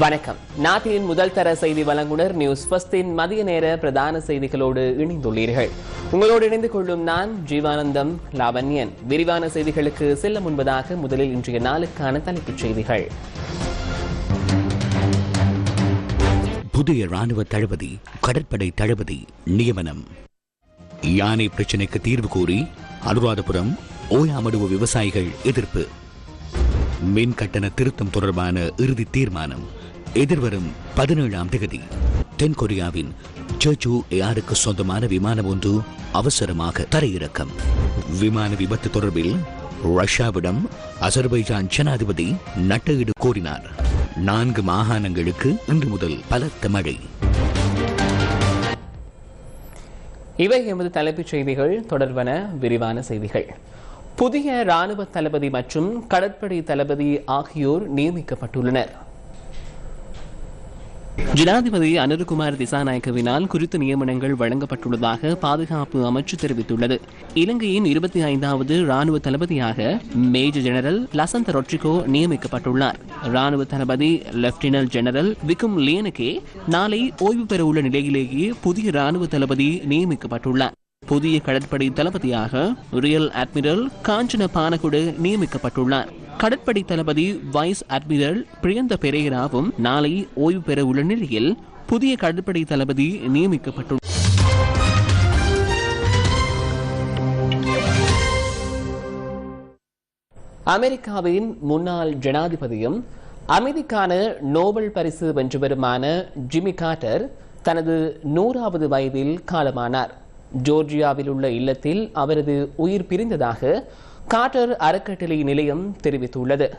வணக்கம். நாட்டின் முதல் தர செய்தி வழங்குனர் நியூஸ் பஸ்டின் மதிய நேர பிரதான செய்திகளோடு இணைந்துள்ளீர்கள். உங்களோடு இணைந்து கொள்ளும் நான் ஜீவானந்தம் லாவண்யன். விரிவான செய்திகளுக்கு செல்ல முன்பதாக முதலில் இன்றைய நாளுக்கான தலைப்புச் செய்திகள். புதிய ராணுவ தளபதி கடற்படை தளபதி நியமனம். யானை பிரச்சினைக்கு தீர்வு கோரி அனுராதபுரம் ஓயாமடுவு விவசாயிகள் எதிர்ப்பு. மின் கட்டண திருத்தம் தொடர்பான இறுதி தீர்மானம். எதிர்வரும் பதினேழாம் தேதி தென்கொரியாவின் சர்ச்சு ஏருக்கு சொந்தமான விமானம் ஒன்று அவசரமாக தரையிறக்கம். விமான விபத்து தொடர்பில் ரஷ்யாவிடம் அசர்பைஜான் ஜனாதிபதி நட்டஈடு கோரினார். நான்கு மாகாணங்களுக்கு இன்று முதல் பலத்த மழை. இவை எமது தலைப்புச் செய்திகள். தொடர்பான விரிவான செய்திகள். புதிய ராணுவ தளபதி மற்றும் கடற்படை தளபதி ஆகியோர் நியமிக்கப்பட்டுள்ளனர். ஜனாதிபதி அனுருகுமார் திசாநாயக்கவினால் குறித்த நியமனங்கள் வழங்கப்பட்டுள்ளதாக பாதுகாப்பு அமைச்சு தெரிவித்துள்ளது. இலங்கையின் இருபத்தி ஐந்தாவது ராணுவ தளபதியாக மேஜர் ஜெனரல் லசந்த ரொட்ரிகோ நியமிக்கப்பட்டுள்ளார். ராணுவ தளபதி லெப்டினன்ட் ஜெனரல் விக்கும் லியனுக்கே நாளை ஓய்வு பெறவுள்ள நிலையிலேயே புதிய ராணுவ தளபதி நியமிக்கப்பட்டுள்ளார். புதிய கடற்படை தளபதியாக ரியல் அட்மிரல் காஞ்சன பானகுடு நியமிக்கப்பட்டுள்ளார். கடற்படை தளபதி வைஸ் அட்மிரல் பிரியந்த பெரேராவும் நாளை ஓய்வு பெற உள்ள நிலையில் புதிய கடற்படை தளபதி நியமிக்கப்பட்டுள்ளார் அமெரிக்காவின் முன்னாள் ஜனாதிபதியும் அமைதிக்கான நோபல் பரிசு வென்றவருமான ஜிம்மி கார்ட்டர் தனது நூறாவது வயதில் காலமானார். ஜோர்ஜியாவில் உள்ள இல்லத்தில் அவரது உயிர் பிரிந்ததாக காட்டர் அறக்கட்டளை நிலையம் தெரிவித்துள்ளது.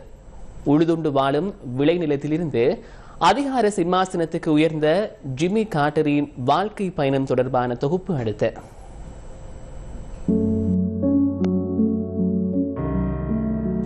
உழுதுண்டு வாழும் விளைநிலத்திலிருந்து அதிகார சிம்மாசனத்துக்கு உயர்ந்த ஜிம்மி காட்டரின் வாழ்க்கை பயணம் தொடர்பான தொகுப்பு அடுத்து.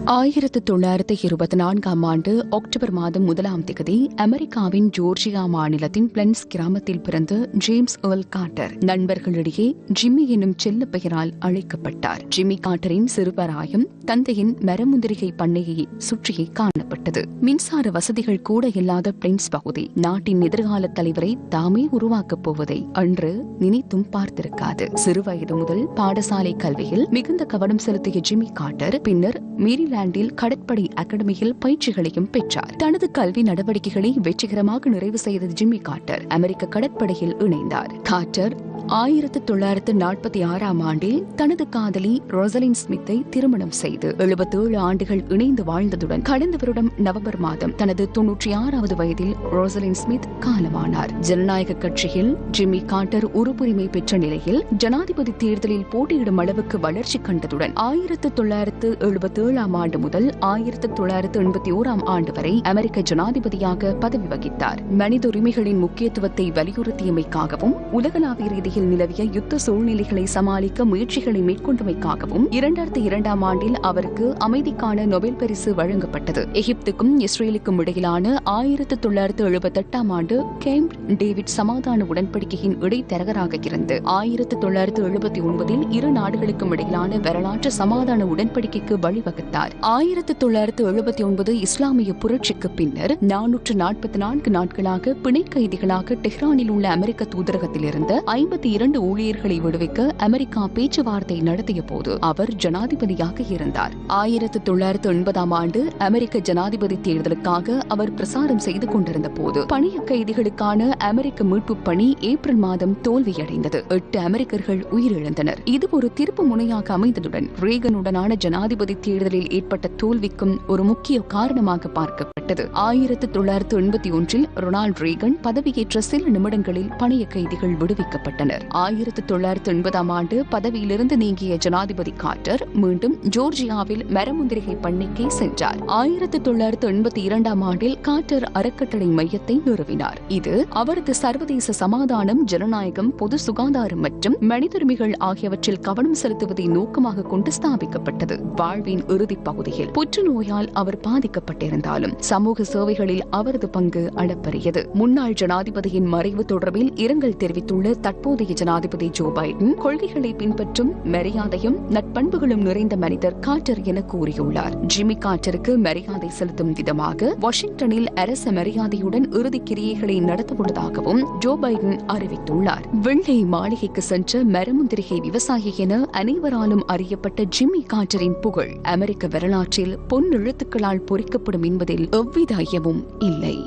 ஆயிரத்து தொள்ளாயிரத்து இருபத்தி நான்காம் ஆண்டு அக்டோபர் மாதம் முதலாம் திகதி அமெரிக்காவின் ஜோர்ஜியா மாநிலத்தின் பிளன்ஸ் கிராமத்தில் பிறந்த ஜேம்ஸ் ஏர்ல் காட்டர் நண்பர்களிடையே ஜிம்மி எனும் செல்ல பெயரால் அழைக்கப்பட்டார். ஜிம்மி காட்டரின் சிறுவராயம் தந்தையின் மரமுந்திரிகை பண்ணையை சுற்றியே காணப்பட்டது. மின்சார வசதிகள் கூட இல்லாத பிளன்ஸ் பகுதி நாட்டின் எதிர்கால தலைவரை தாமே உருவாக்கப் போவதை அன்று நினைத்தும் பார்த்திருக்காது. சிறுவயது முதல் பாடசாலை கல்வியில் மிகுந்த கவனம் செலுத்திய ஜிம்மி காட்டர் பின்னர் மேரிலாண்டில் கடற்படை அகாடமியில் பயிற்சிகளையும் பெற்றார். தனது கல்வி நடவடிக்கைகளை வெற்றிகரமாக நிறைவு செய்த ஜிம்மி கார்ட்டர் அமெரிக்க கடற்படையில் இணைந்தார். காட்டர் ஆயிரத்து தொள்ளாயிரத்து நாற்பத்தி ஆறாம் ஆண்டில் தனது காதலி ரோசலின் ஸ்மித்தை திருமணம் செய்து எழுபத்தேழு ஆண்டுகள் இணைந்து வாழ்ந்ததுடன் கடந்த வருடம் நவம்பர் மாதம் தனது தொன்னூற்றி ஆறாவது வயதில் ரோசலின் ஸ்மித் காலமானார். ஜனநாயக கட்சியில் ஜிம்மி காட்டர் உறுப்புரிமை பெற்ற நிலையில் ஜனாதிபதி தேர்தலில் போட்டியிடும் அளவுக்கு வளர்ச்சி கண்டதுடன் ஆயிரத்து தொள்ளாயிரத்து எழுபத்தி ஏழாம் ஆண்டு முதல் ஆயிரத்து தொள்ளாயிரத்து எண்பத்தி ஓராம் ஆண்டு வரை அமெரிக்க ஜனாதிபதியாக பதவி வகித்தார். மனித உரிமைகளின் முக்கியத்துவத்தை வலியுறுத்தியமைக்காகவும் உலகளாவிய ரீதியில் நிலவிய யுத்த சூழ்நிலைகளை சமாளிக்க முயற்சிகளை மேற்கொண்டமைக்காகவும் இரண்டாயிரத்தி இரண்டாம் ஆண்டில் அவருக்கு அமைதிக்கான நொபேல் பரிசு வழங்கப்பட்டது. எகிப்துக்கும் இஸ்ரேலுக்கும் இடையிலான ஆயிரத்தி தொள்ளாயிரத்து எழுபத்தி எட்டாம் ஆண்டு கேம்ப் டேவிட் சமாதான உடன்படிக்கையின் இடைத்தரகராக இருந்து ஆயிரத்தி தொள்ளாயிரத்து எழுபத்தி ஒன்பதில் இரு நாடுகளுக்கும் இடையிலான வரலாற்று சமாதான உடன்படிக்கைக்கு வழிவகுத்தார். ஆயிரத்தி தொள்ளாயிரத்து எழுபத்தி ஒன்பது இஸ்லாமிய புரட்சிக்கு பின்னர் நானூற்று நாற்பத்தி நான்கு நாட்களாக பிணை கைதிகளாக டெஹ்ரானில் உள்ள அமெரிக்க தூதரகத்தில் இருந்த ஐம்பத்தி இரண்டு ஊழியர்களை விடுவிக்க அமெரிக்கா பேச்சுவார்த்தை நடத்திய போது அவர் ஜனாதிபதியாக இருந்தார். ஆயிரத்து தொள்ளாயிரத்து எண்பதாம் ஆண்டு அமெரிக்க ஜனாதிபதி தேர்தலுக்காக அவர் பிரசாரம் செய்து கொண்டிருந்த போது பணிய கைதிகளுக்கான அமெரிக்க மீட்பு பணி ஏப்ரல் மாதம் தோல்வியடைந்தது. எட்டு அமெரிக்கர்கள் உயிரிழந்தனர். இது ஒரு திருப்பு முனையாக அமைந்ததுடன் ரேகனுடனான ஜனாதிபதி தேர்தலில் ஏற்பட்ட தோல்விக்கும் ஒரு முக்கிய காரணமாக பார்க்கப்பட்டது. ஆயிரத்து தொள்ளாயிரத்து எண்பத்தி ஒன்றில் ரொனால்ட் ரேகன் பதவியேற்ற சில நிமிடங்களில் பணிய கைதிகள் விடுவிக்கப்பட்டனர். கார்டர் ஆயிரத்தி தொள்ளாயிரத்தி எண்பதாம் ஆண்டு பதவியிலிருந்து நீங்கிய ஜனாதிபதி கார்ட்டர் மீண்டும் ஜோர்ஜியாவில் மரமுந்திரிகை பண்ணைக்கு சென்றார். ஆயிரத்தி தொள்ளாயிரத்தி எண்பத்தி இரண்டாம் ஆண்டில் கார்ட்டர் அறக்கட்டளை மையத்தை நிறுவினார். இது அவரது சர்வதேச சமாதானம் ஜனநாயகம் பொது சுகாதாரம் மற்றும் மனிதுரிமைகள் ஆகியவற்றில் கவனம் செலுத்துவதை நோக்கமாக கொண்டு ஸ்தாபிக்கப்பட்டது. வாழ்வின் இறுதிப் பகுதியில் புற்றுநோயால் அவர் பாதிக்கப்பட்டிருந்தாலும் சமூக சேவைகளில் அவரது பங்கு அளப்பரியது. முன்னாள் ஜனாதிபதியின் மறைவு தொடர்பில் இரங்கல் தெரிவித்துள்ள தற்போதைய அமெரிக்க ஜனாதிபதி ஜோ பைடன் கொள்கைகளை பின்பற்றும் மரியாதையும் நட்பண்புகளும் நிறைந்த மனிதர் காட்டர் என கூறியுள்ளார். ஜிம்மி காட்டருக்கு மரியாதை செலுத்தும் விதமாக வாஷிங்டனில் அரச மரியாதையுடன் இறுதி கிரியைகளை நடத்தவுள்ளதாகவும் ஜோ பைடன் அறிவித்துள்ளார். வெள்ளை மாளிகைக்கு சென்ற மரமுந்திரிகை விவசாயி என அனைவராலும் அறியப்பட்ட ஜிம்மி காட்டரின் புகழ் அமெரிக்க வரலாற்றில் பொன் எழுத்துக்களால் பொறிக்கப்படும் என்பதில் எவ்வித ஐயமும் இல்லை.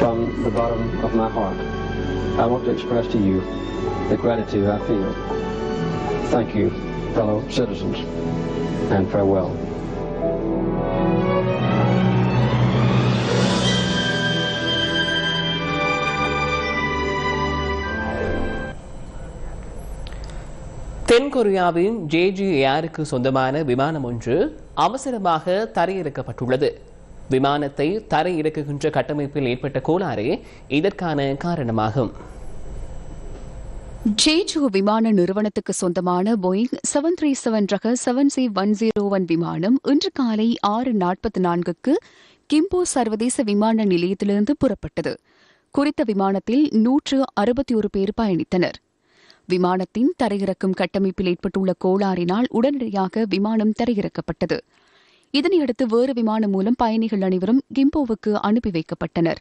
From the bottom of my heart, I want to express to you the gratitude I feel. Thank you, fellow citizens, and farewell. தென்கொரியாவின் ஜேஜி ஏருக்கு சொந்தமான விமானம் ஒன்று அவசரமாக தரையிறக்கப்பட்டுள்ளது விமானத்தை தரையிறக்குகின்ற கட்டமைப்பில் ஏற்பட்ட கோளாறே இதற்கான காரணமாகும். ஜேஜு விமான நிறுவனத்துக்கு சொந்தமான போயிங் செவன் த்ரீ செவன் ரக seven C one zero one விமானம் இன்று காலை ஆறு நாற்பத்தி நான்குக்கு கிம்போ சர்வதேச விமான நிலையத்திலிருந்து புறப்பட்டது. குறித்த விமானத்தில் நூற்று அறுபத்தி ஒரு பேர் பயணித்தனர். விமானத்தின் தரையிறக்கும் கட்டமைப்பில் ஏற்பட்டுள்ள கோளாறினால் உடனடியாக விமானம் தரையிறக்கப்பட்டது. இதனையடுத்து வேறு விமானம் மூலம் பயணிகள் அனைவரும் கிம்போவுக்கு அனுப்பி வைக்கப்பட்டனர்.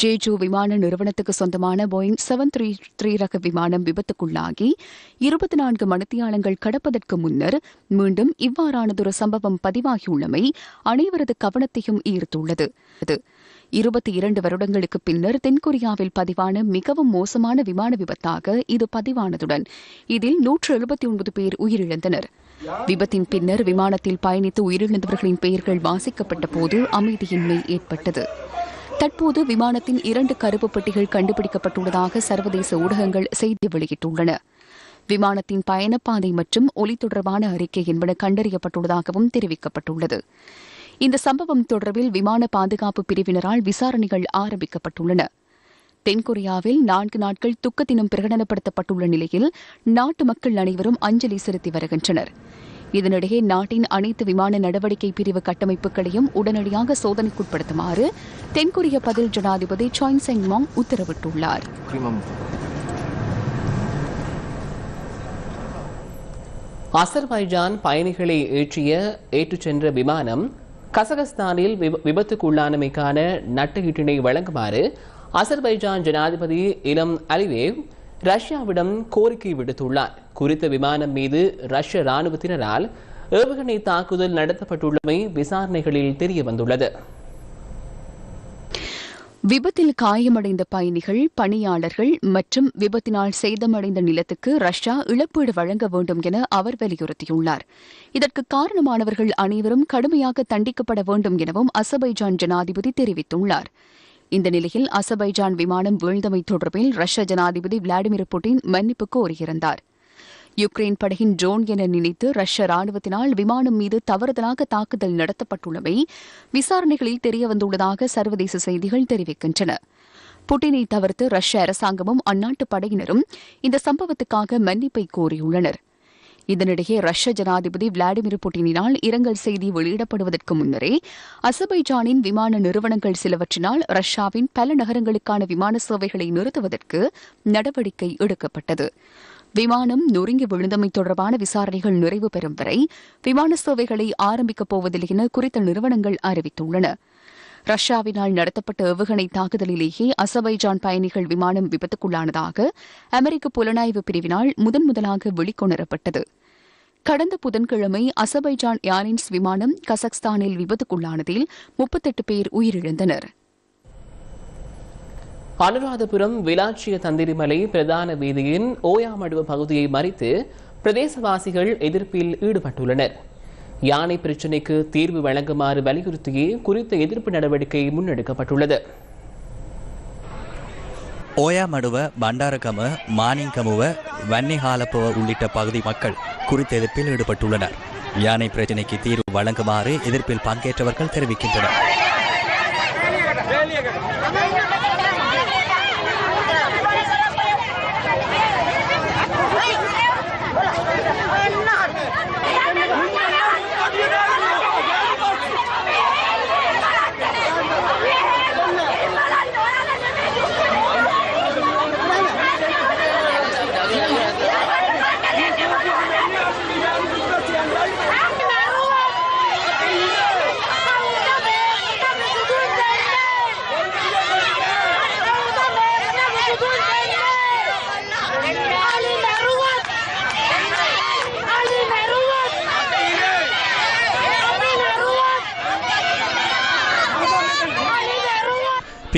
ஜேஜு விமான நிறுவனத்துக்கு சொந்தமான போயிங் செவன் த்ரீ த்ரீ ரக விமானம் விபத்துக்குள்ளாகி இருபத்தி நான்கு மணித்தியாலங்கள் கடப்பதற்கு முன்னர் மீண்டும் இவ்வாறானதொரு சம்பவம் பதிவாகியுள்ளமை அனைவரது கவனத்தையும் ஈர்த்துள்ளது. இருபத்தி இரண்டு வருடங்களுக்கு பின்னர் தென்கொரியாவில் பதிவான மிகவும் மோசமான விமான விபத்தாக இது பதிவானதுடன் இதில் நூற்று எழுபத்தி ஒன்பது பேர் உயிரிழந்தனர். விபத்தின் பின்னர் விமானத்தில் பயணித்து உயிரிழந்தவர்களின் பெயர்கள் வாசிக்கப்பட்ட போது அமைதியின்மை ஏற்பட்டது. தற்போது விமானத்தின் இரண்டு கருப்பு பெட்டிகள் கண்டுபிடிக்கப்பட்டுள்ளதாக சர்வதேச ஊடகங்கள் செய்தி வெளியிட்டுள்ளன. விமானத்தின் பயணப்பாதை மற்றும் ஒலி தொடர்பான அறிக்கை என்பன கண்டறியப்பட்டுள்ளதாகவும் தெரிவிக்கப்பட்டுள்ளது. இந்த சம்பவம் தொடர்பில் விமான பாதுகாப்பு பிரிவினரால் விசாரணைகள் ஆரம்பிக்கப்பட்டுள்ளன. தென்கொரியாவில் நான்கு நாட்கள் துக்க தினம் பிரகடனப்படுத்தப்பட்டுள்ள நிலையில் நாட்டு மக்கள் அனைவரும் அஞ்சலி செலுத்தி வருகின்றனர். இதனிடையே நாட்டின் அனைத்து விமான நடவடிக்கை பிரிவு கட்டமைப்புகளையும் உடனடியாக சோதனைக்குட்படுத்துமாறு தென்கொரிய பதில் ஜனாதிபதி சாய் செங் மாங் உத்தரவிட்டுள்ளார். அசர்பைஜான் பயணிகளை ஏற்றிய ஏற்றுச் சென்ற விமானம் கசகஸ்தானில் விப- விபத்துக்குள்ளானமைக்கான நட்டஈட்டினை வழங்குமாறு அசர்பைஜான் ஜனாதிபதி இலம் அலிவேவ் ரஷ்யாவிடம் கோரிக்கை விடுத்துள்ளார். குறித்த விமானம் மீது ரஷ்ய ராணுவத்தினரால் ஏவுகணை தாக்குதல் நடத்தப்பட்டுள்ளமை விசாரணைகளில் தெரிய வந்துள்ளது விபத்தில் காயமடைந்த பயணிகள் பணியாளர்கள் மற்றும் விபத்தினால் சேதமடைந்த நிலத்துக்கு ரஷ்யா இழப்பீடு வழங்க வேண்டும் என அவர் வலியுறுத்தியுள்ளார். இதற்கு காரணமானவர்கள் அனைவரும் கடுமையாக தண்டிக்கப்பட வேண்டும் எனவும் அசபைஜான் ஜனாதிபதி தெரிவித்துள்ளார். இந்த நிலையில் அசபைஜான் விமானம் வீழ்ந்தமை தொடர்பில் ரஷ்ய ஜனாதிபதி விளாடிமிர் புட்டின் மன்னிப்பு கோரியிருந்தார். யுக்ரைன் படையின் ட்ரோன் என நினைத்து ரஷ்ய ராணுவத்தினால் விமானம் மீது தவறுதலாக தாக்குதல் நடத்தப்பட்டுள்ளமை விசாரணைகளில் தெரியவந்துள்ளதாக சர்வதேச செய்திகள் தெரிவிக்கின்றன. புட்டினை தவிர்த்து ரஷ்ய அரசாங்கமும் அந்நாட்டு படையினரும் இந்த சம்பவத்துக்காக மன்னிப்பை கோரியுள்ளனர். இதனிடையே ரஷ்ய ஜனாதிபதி விளாடிமிர் புட்டினினால் இரங்கல் செய்தி வெளியிடப்படுவதற்கு முன்னரே அசபைஜானின் விமான நிறுவனங்கள் சிலவற்றினால் ரஷ்யாவின் பல நகரங்களுக்கான விமான சேவைகளை நிறுத்துவதற்கு நடவடிக்கை எடுக்கப்பட்டது. விமானம் நொறுங்கி விழுந்தமை தொடர்பான விசாரணைகள் நிறைவு பெறும் வரை விமான சேவைகளை ஆரம்பிக்கப் போவதில்லை என குறித்த நிறுவனங்கள் அறிவித்துள்ளன. ரஷ்யாவினால் நடத்தப்பட்ட ஏவுகணை தாக்குதலிலேயே அசபைஜான் பயணிகள் விமானம் விபத்துக்குள்ளானதாக அமெரிக்க புலனாய்வு பிரிவினால் முதன் முதலாக வெளிக்கொணரப்பட்டது. கடந்த புதன்கிழமை அசபைஜான் ஏர்லைன்ஸ் விமானம் கசக்ஸ்தானில் விபத்துக்குள்ளானதில் முப்பத்தெட்டு பேர் உயிரிழந்தனர். அனுராதபுரம் விலாட்சிய தந்திரிமலை பிரதான வீதியின் ஓயாமடுவ பகுதியை மறித்து பிரதேசவாசிகள் எதிர்ப்பில் ஈடுபட்டுள்ளனர். யானை பிரச்சினைக்கு தீர்வு வழங்குமாறு வலியுறுத்தியே குறித்த எதிர்ப்பு நடவடிக்கை முன்னெடுக்கப்பட்டுள்ளது. ஓயாமடுவ பண்டாரகம மானிங்கமுவ வன்னிஹாலப்புவ உள்ளிட்ட பகுதி மக்கள் குறித்த எதிர்ப்பில் ஈடுபட்டுள்ளனர். யானை பிரச்சினைக்கு தீர்வு வழங்குமாறு எதிர்ப்பில் பங்கேற்றவர்கள் தெரிவிக்கின்றனர்.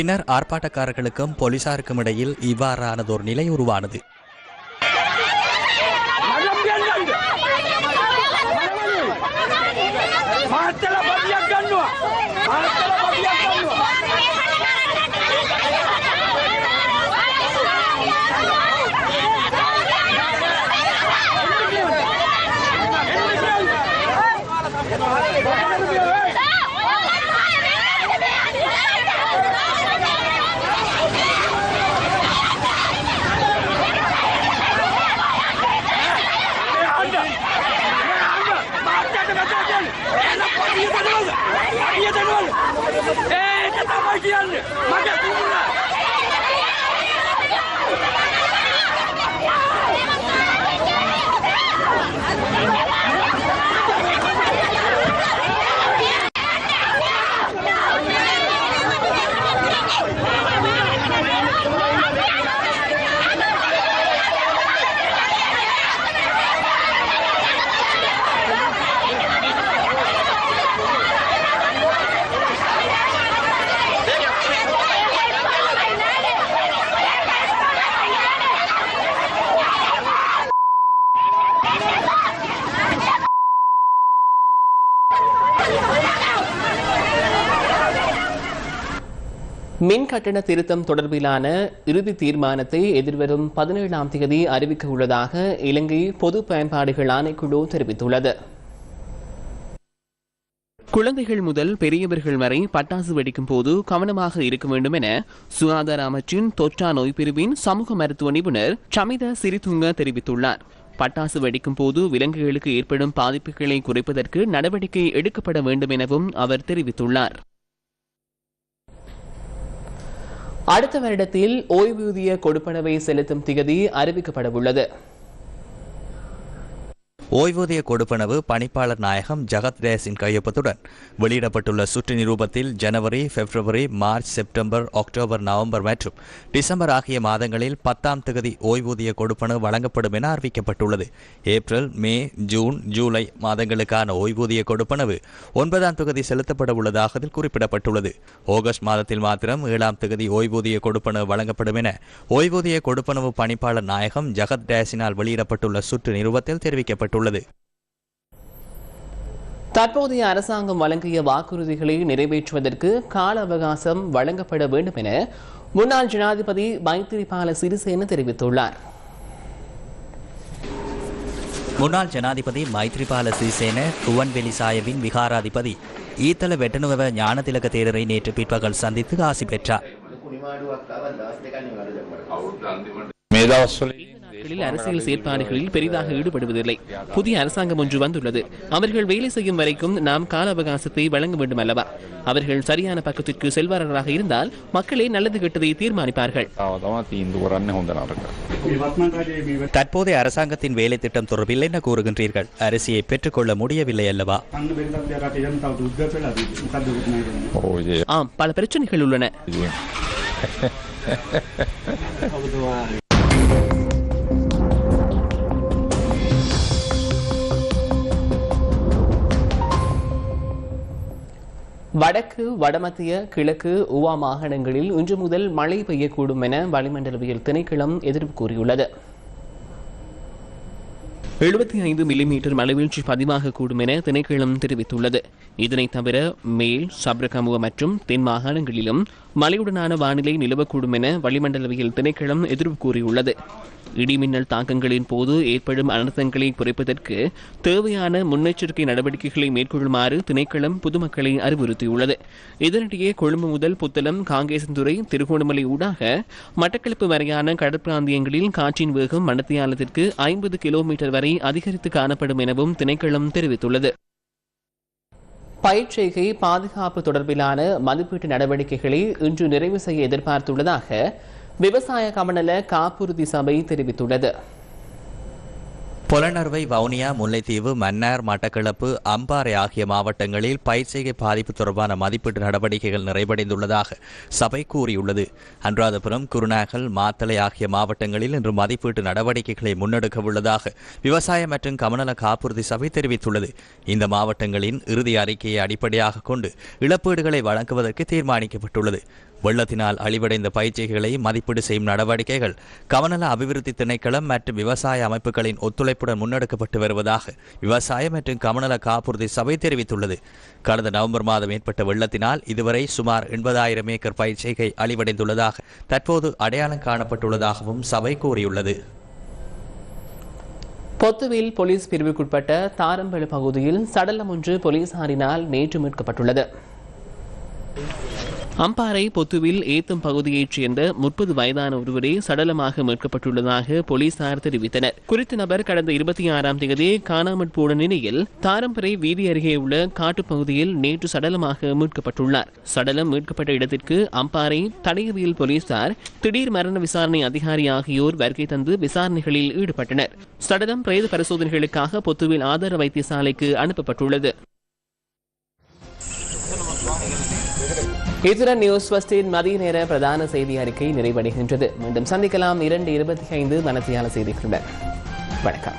பின்னர் ஆர்ப்பாட்டக்காரர்களுக்கும் போலீசாருக்கும் இடையில் இவ்வாறானதொரு நிலை உருவானது மின் கட்டண திருத்தம் தொடர்பிலான இறுதி தீர்மானத்தை எதிர்வரும் பதினேழாம் தேதி அறிவிக்க உள்ளதாக இலங்கை பொது பயன்பாடுகள் ஆணைக்குழு தெரிவித்துள்ளது. குழந்தைகள் முதல் பெரியவர்கள் வரை பட்டாசு வெடிக்கும் போது கவனமாக இருக்க வேண்டும் என சுகாதார அமைச்சின் தொற்றா நோய் பிரிவின் சமூக மருத்துவ நிபுணர் சமித சிறிதுங்க தெரிவித்துள்ளார். பட்டாசு வெடிக்கும் போது விலங்குகளுக்கு ஏற்படும் பாதிப்புகளை குறைப்பதற்கு நடவடிக்கை எடுக்கப்பட வேண்டும் எனவும் அவர் தெரிவித்துள்ளார். அடுத்த வருடத்தில் ஓய்வூதிய கொடுப்பனவை செலுத்தும் திகதி அறிவிக்கப்படவுள்ளது. ஓய்வூதிய கொடுப்பனவு பணிப்பாளர் நாயகம் ஜகத் தேஸின் கையொப்பத்துடன். வெளியிடப்பட்டுள்ள சுற்று நிரூபத்தில் January February March September October November மற்றும் டிசம்பர் ஆகிய மாதங்களில் பத்தாம் தகுதி ஓய்வூதிய கொடுப்பனவு வழங்கப்படும் என அறிவிக்கப்பட்டுள்ளது. ஏப்ரல் மே ஜூன் ஜூலை மாதங்களுக்கான ஓய்வூதிய கொடுப்பனவு ஒன்பதாம் தொகுதி செலுத்தப்பட உள்ளதாக அதில் குறிப்பிடப்பட்டுள்ளது. ஆகஸ்ட் மாதத்தில் மாத்திரம் ஏழாம் தொகுதி ஓய்வூதிய கொடுப்பனவு வழங்கப்படும் என ஓய்வூதிய கொடுப்பனவு பணிப்பாளர் நாயகம் ஜகத் டேஸினால் வெளியிடப்பட்டுள்ள சுற்று நிறுவத்தில் தெரிவிக்கப்பட்டுள்ளது. தற்போதைய அரசாங்கம் வழங்கிய வாக்குறுதிகளை நிறைவேற்றுவதற்கு கால அவகாசம் வழங்கப்பட வேண்டும் என முன்னாள் ஜனாதிபதி மைத்திரிபால சிறிசேன தெரிவித்துள்ளார். முன்னாள் ஜனாதிபதி மைத்ரிபால சிறிசேன குவன்வெளி சாயவின் விகாராதிபதி ஈத்தல வெட்டனுவ ஞானதிலக தேரரை நேற்று பிற்பகல் சந்தித்து ஆசி பெற்றார். வேலைகளில் அரசியல் செயற்பாடுகளில் பெரிதாக ஈடுபடுவதில்லை. புதிய அரசாங்கம் ஒன்று வந்துள்ளது. அவர்கள் வேலை செய்யும் வரைக்கும் நாம் கால அவகாசத்தை வழங்க வேண்டும் அல்லவா அவர்கள் சரியான பக்கத்திற்கு செல்வாரர்களாக இருந்தால் மக்களே நல்லது கெட்டதை தீர்மானிப்பார்கள். தற்போதைய அரசாங்கத்தின் வேலை திட்டம் தொடர்பில் என்ன கூறுகின்றீர்கள்? அரிசியை பெற்றுக்கொள்ள முடியவில்லை அல்லவா? ஆம் பல பிரச்சனைகள் உள்ளன. வடக்கு வடமத்திய கிழக்கு உவா மாகாணங்களில் இன்று முதல் மழை பெய்யக்கூடும் என வளிமண்டலவியல் திணைக்களம் எதிர்ப்பு கூறியுள்ளது. எழுபத்தி ஐந்து மில்லிமீட்டர் மழைவீழ்ச்சி பதிவாகக்கூடும் என திணைக்களம் தெரிவித்துள்ளது. இதனைத் தவிர மேல் சப்ரகமுவ மற்றும் தென் மாகாணங்களிலும் மழையுடனான வானிலை நிலவக்கூடும் என வளிமண்டலவியல் திணைக்களம் எதிர்ப்பு கூறியுள்ளது. இடிமின்னல் தாக்கங்களின் போது ஏற்படும் அனர்த்தங்களை குறைப்பதற்கு தேவையான முன்னெச்சரிக்கை நடவடிக்கைகளை மேற்கொள்ளுமாறு திணைக்களம் பொதுமக்களை அறிவுறுத்தியுள்ளது. இதனிடையே கொழும்பு முதல் புத்தளம் காங்கேசன்துறை திருகோணமலை ஊடாக மட்டக்களப்பு வரையான கடற்பிராந்தியங்களில் காற்றின் வேகம் மணத்தியாலத்திற்கு ஐம்பது கிலோமீட்டர் வரை அதிகரித்து காணப்படும் எனவும் திணைக்களம் தெரிவித்துள்ளது. பயிர்ச்செய்கை பாதுகாப்பு தொடர்பிலான மதிப்பீட்டு நடவடிக்கைகளை இன்று நிறைவு செய்ய எதிர்பார்த்துள்ளதாக விவசாய கமநல காப்புறுதி சபை தெரிவித்துள்ளது. புலனர்வை வவுனியா முல்லைத்தீவு மன்னார் மட்டக்களப்பு அம்பாறை ஆகிய மாவட்டங்களில் பயிர்ச்செய்கை பாதிப்பு தொடர்பான மதிப்பீட்டு நடவடிக்கைகள் நிறைவடைந்துள்ளதாக சபை கூறியுள்ளது. அன்றாதபுரம் குருநாகல் மாத்தளை ஆகிய மாவட்டங்களில் இன்று மதிப்பீட்டு நடவடிக்கைகளை முன்னெடுக்க உள்ளதாக விவசாய மற்றும் கமநல காப்புறுதி சபை தெரிவித்துள்ளது. இந்த மாவட்டங்களின் இறுதி அறிக்கையை அடிப்படையாக கொண்டு இழப்பீடுகளை வழங்குவதற்கு தீர்மானிக்கப்பட்டுள்ளது. வெள்ளத்தினால் அழிவடைந்த பயிற்சிகளை மதிப்பீடு செய்யும் நடவடிக்கைகள் கவனல அபிவிருத்தி திணைக்களம் மற்றும் விவசாய அமைப்புகளின் ஒத்துழைப்புடன் முன்னெடுக்கப்பட்டு வருவதாக விவசாய மற்றும் கவனல காப்புறுதி சபை தெரிவித்துள்ளது. கடந்த நவம்பர் மாதம் ஏற்பட்ட வெள்ளத்தினால் இதுவரை சுமார் எண்பதாயிரம் ஏக்கர் பயிற்சிகை அழிவடைந்துள்ளதாக தற்போது அடையாளம் காணப்பட்டுள்ளதாகவும் சபை கூறியுள்ளது. பொத்துவில் போலீஸ் பிரிவுக்குட்பட்ட தாரம்பேடு பகுதியில் சடலம் ஒன்று போலீசாரினால் நேற்று மீட்கப்பட்டுள்ளது. அம்பாறை பொத்துவில் ஏத்தும் பகுதியைச் சேர்ந்த முப்பது வயதான ஒருவரே சடலமாக மீட்கப்பட்டுள்ளதாக போலீசார் தெரிவித்தனர். குறித்த நபர் கடந்த இருபத்தி ஆறாம் தேதி காணாமற் போன நிலையில் தாரம்பரை வீதி அருகே உள்ள காட்டுப்பகுதியில் நேற்று சடலமாக மீட்கப்பட்டுள்ளார். சடலம் மீட்கப்பட்ட இடத்திற்கு அம்பாறை தடையவியல் போலீசார் திடீர் மரண விசாரணை அதிகாரி ஆகியோர் வருகை தந்து விசாரணைகளில் ஈடுபட்டனர். சடலம் பிரேத பரிசோதனைகளுக்காக பொத்துவில் ஆதார வைத்தியசாலைக்கு அனுப்பப்பட்டுள்ளது. இத்துடன் நியூஸ் ஃபஸ்டின் மதிய நேர பிரதான செய்தி அறிக்கை நிறைவடைகின்றது. மீண்டும் சந்திக்கலாம் இரண்டு இருபத்தி ஐந்து மனத்தியால செய்திகளுடன் வணக்கம்.